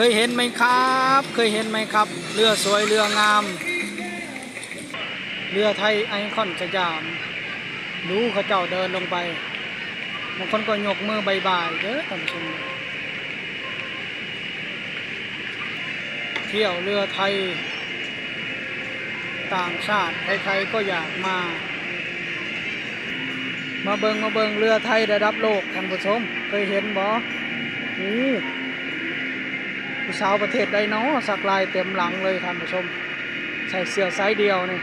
เคยเห็นไหมครับ เคยเห็นไหมครับ เรือสวยเรืองาม เรือไทยไอคอนสยาม รู้เขาเจ้าเดินลงไปบางคนก็ยกมือบายบายเด้อท่านผู้ชมเที่ยวเรือไทย ต่างชาติใครๆก็อยากมา มาเบิงมาเบิงเรือไทยระดับโลกท่านผู้ชม เคยเห็นบ่อู้ ผู้สาวประเทศใดเนาะสักลายเต็มหลังเลยท่านผู้ชม ใส่เสื้อไซส์เดียวนี่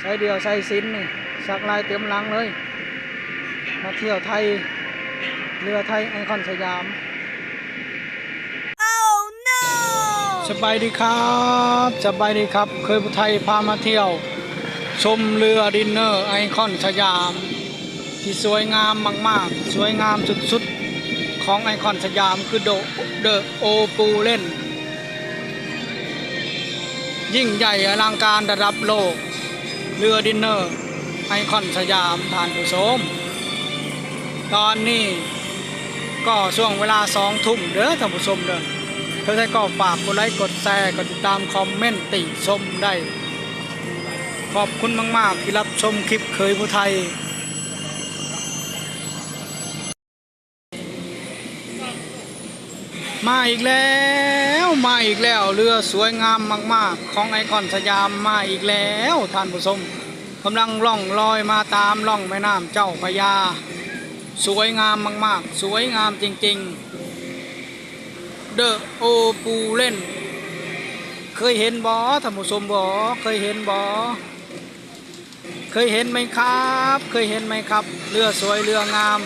ไซส์เดียวไซส์สิ้นนี่สักลายเต็มหลังเลย มาเที่ยวไทยเรือไทยไอคอนสยาม Oh no! สบายดีครับสบายดีครับ เคยผู้ไทยพามาเที่ยว ชมเรือดินเนอร์ไอคอนสยาม ที่สวยงามมาก ๆ สวยงามสุด ๆ ของไอคอนสยามคือโดเดอะโอปูเล่น ยิ่งใหญ่อลังการระดับโลก เรือดินเนอร์ ไอคอนสยามท่านผู้ชมตอนนี้ก็ช่วงเวลาสองทุ่มเด้อท่านผู้ชมเด้อเพื่อให้ก็ฝากกดไลค์กดแชร์กดติดตามคอมเมนต์ติชมได้ ขอบคุณมาก ๆ ที่รับชมคลิปเคยผู้ไทย มาอีกแล้วมาอีกแล้วเรือสวยงามมาก ๆ ของไอคอนสยามมาอีกแล้วท่านผู้ชมกำลังล่องลอยมาตามล่องแม่น้ำเจ้าพระยา สวยงามมาก ๆ สวยงามจริง ๆ เดอะโอปูเล่น เคยเห็นบอท่านผู้ชมบอเคยเห็นบอเคยเห็นไหมครับ เคยเห็นไหมครับ เรือสวยเรืองาม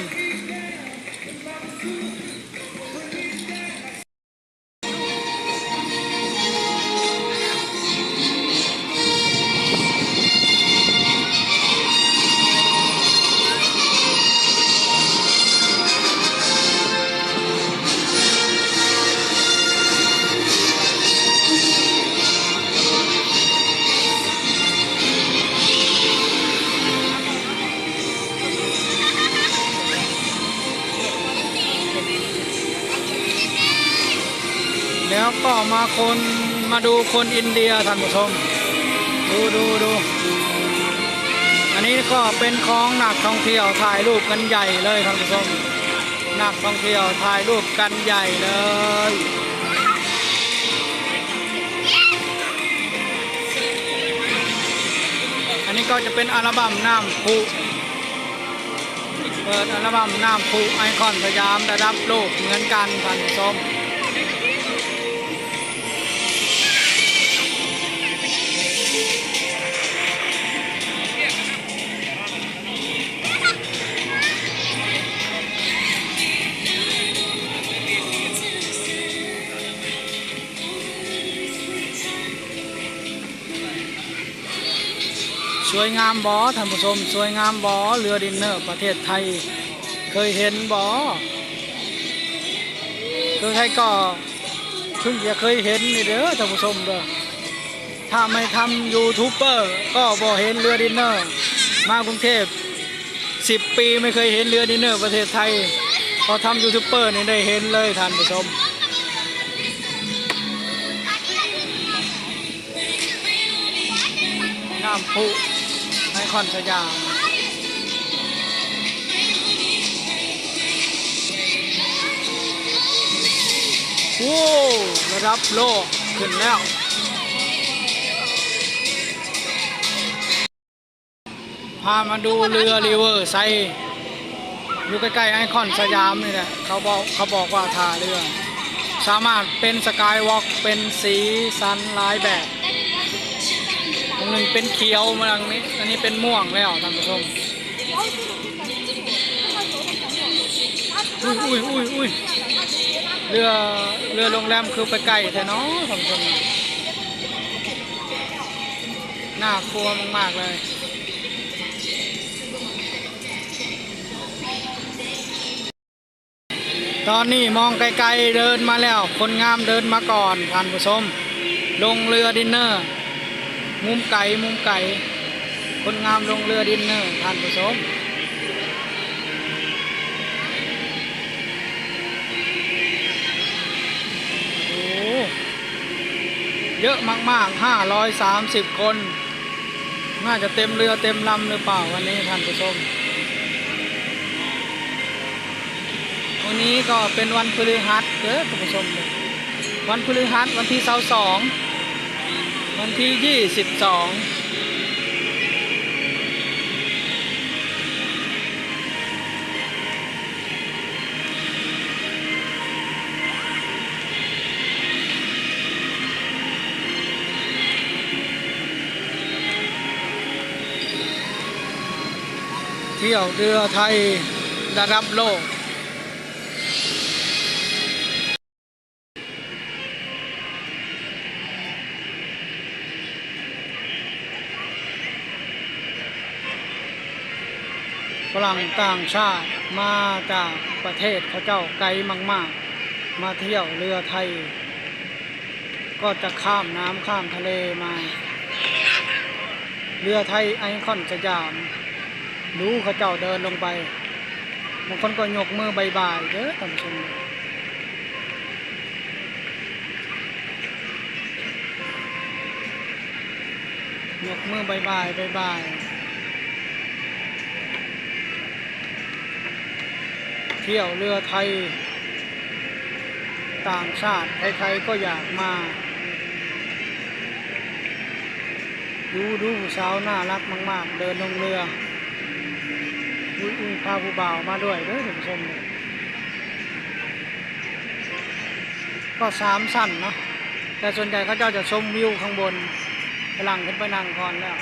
แล้วก็มาคนมาดูคนอินเดียท่านผู้ชม ดูดูดูอันนี้ก็เป็นของนักท่องเที่ยวถ่ายรูปกันใหญ่เลยท่านผู้ชมนักท่องเที่ยวถ่ายรูปกันใหญ่เลยอันนี้ก็จะเป็นอัลบั้มน้ำพุเปิดอัลบั้มน้ำพุไอคอนสยามระดับโลกเหมือนกันท่านผู้ชม สวยงามบอท่านผู้ชม สวยงามบอเรือดินเนอร์ประเทศไทย เคยเห็นบอคือใครก็เพิ่งจะเคยเห็นนี่เด้อท่านผู้ชมเด้อถ้าไม่ทำยูทูบเบอร์ก็บ่เห็นเรือดินเนอร์ มากรุงเทพสิบปีไม่เคยเห็นเรือดินเนอร์ประเทศไทย พอทำยูทูบเบอร์นี่ได้เห็นเลยท่านผู้ชมน้ำพุไอ คอนสยามโอ้ระดับโลกขึ้นแล้วพามาดูเรือริเวอร์ไซด์อยู่ใกล้ๆไอคอนสยามนี่แหละเขาบอกเขาบอกว่าท่าเรือ สามารถเป็นสกายวอล์กเป็นสีสันหลายแบบ ตรงหนึ่งเป็นเขียวมาทางนี้ อันนี้เป็นม่วงแล้วท่านผู้ชมอุ้ยอุ้ยอุ้ยอุ้ยเรือเรือโรงแรมคือไปไกลแท้เนาะท่านผู้ชมน่ากลัวมากๆเลยตอนนี้มองไกลๆเดินมาแล้ว คนงามเดินมาก่อนท่านผู้ชม ลงเรือดินเนอร์ มุมไก่มุมไก่ คนงามลงเรือดินเนอร์ท่านผู้ชมเยอะมากๆ 530 คน น่าจะเต็มเรือเต็มลำหรือเปล่าวันนี้ท่านผู้ชม วันนี้ก็เป็นวันพฤหัสเด้อท่านผู้ชม วันพฤหัสวันที่เสาร์สอง วันที่ยี่สิบสองเที่ยวเรือไทยระดับโลก ฝรั่งต่างชาติมาจากประเทศเขาเจ้าไกลมาก ๆ มาเที่ยวเรือไทย ก็จะข้ามน้ำข้ามทะเลมา เรือไทยไอคอนสยามดูเขาเจ้าเดินลงไปบางคนก็ยกมือบายบายเด้อท่านผู้ชมยกมือบายบายบายบาย เที่ยวเรือไทย ต่างชาติใครๆก็อยากมา ดูดูผู้สาวน่ารักมากๆ เดินลงเรืออุ้ยอุ้ยพาผู้บ่าวมาด้วยเด้อท่านผู้ชมก็สามสั้นเนาะแต่ส่วนใหญ่เขาเจ้าจะชมวิวข้างบนกำลังขึ้นไปนั่งก่อนแล้ว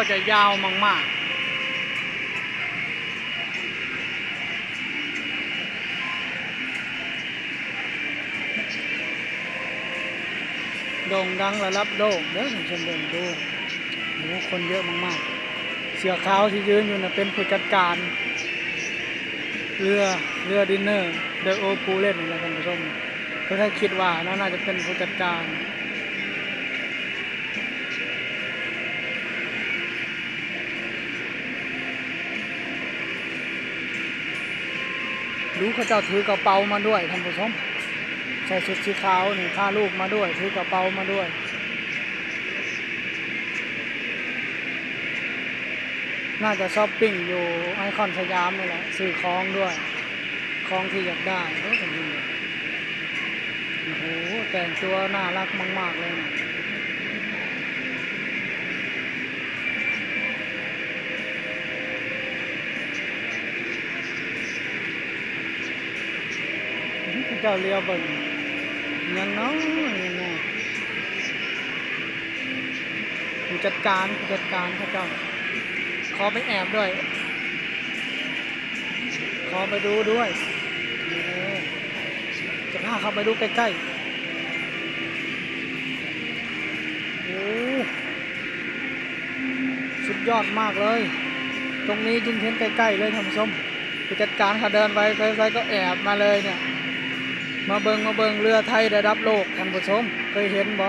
ก็จะยาวมากๆโด่งดังระดับโลกเด้อคุณชมเดินดูโอ้คนเยอะมากๆ เสือขาวที่ยืนอยู่น่ะเป็นผู้จัดการ เรือเรือดินเนอร์เดอะโอปูเล่นอะไรกันผู้ชมก็ถ้าคิดว่าน่าจะเป็นผู้จัดการ รู้เขาเจ้าถือกระเป๋ามาด้วยท่านผู้ชมใส่ชุดสีขาวนี่พาลูกมาด้วยถือกระเป๋ามาด้วยน่าจะช้อปปิ้งอยู่ไอคอนสยามนี่แหละซื้อของด้วย ของที่อยากได้โอ้โอ้โหแต่งตัวน่ารักมาก ๆ เลยนะ เจ้าเลียวเบิ่งยังน้อยยังน้ยผู้จัดการผู้จัดการพระเจ้า ขอไปแอบด้วย ขอไปดูด้วยจะพาเข้าไปดูใกล้ๆโอ้สุดยอดมากเลย ตรงนี้ยิ่งเห็นใกล้ๆเลยท่านผู้ชมผู้จัดการเขาเดินไปไปๆก็แอบมาเลยเนี่ย มาเบิงมาเบิงเรือไทยระดับโลกท่านผู้ชมเคยเห็นบ่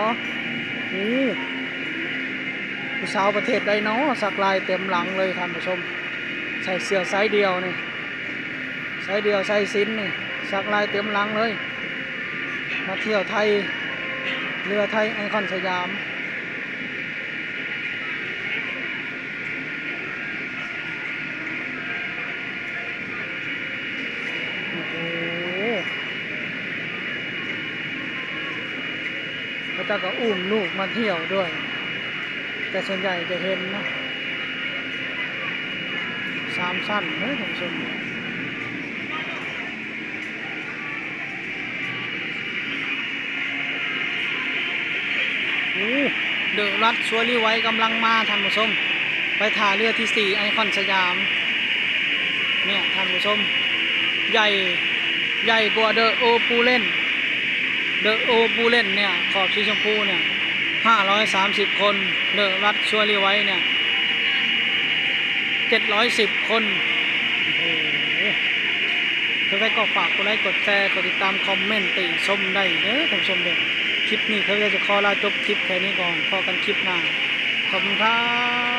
โอ้ผู้สาวประเทศใดเนาะสักลายเต็มหลังเลยท่านผู้ชม ใส่เสื้อไซส์เดียวนี่ไซส์เดียวไซส์สิ้นนี่สักลายเต็มหลังเลย มาเที่ยวไทยเรือไทยไอคอนสยามโอ้ โหพระเจ้าก็อุ้มลูกมาเที่ยวด้วย แต่ส่วนใหญ่จะเห็นนะสามสั้นเฮ้ยผมชมโอ้เดอรัดชัวรี่ไว้กำลังมาท่านผู้ชมไปถ่าเรือที่สี่ไอคอนสยาม เนี่ยท่านผู้ชม ใหญ่ใหญ่กว่าเดอะโอปูเล่น เดอะโอปูเล่นเนี่ยขอบสีชมพูเนี่ยห้าร้อยสามสิบคน เดอะรัดชัวรีไว้เนี่ยเจ็ดร้อยสิบคนโอ้โหถ้าใครก็ฝากกดไลค์กดแชร์กดติดตามคอมเมนต์ติชมได้เด้อท่านผู้ชมเด้คลิปนี้เขาจะขอลาจบคลิปแค่นี้ก่อนพอกันคลิปหน้าขอบคุณครับ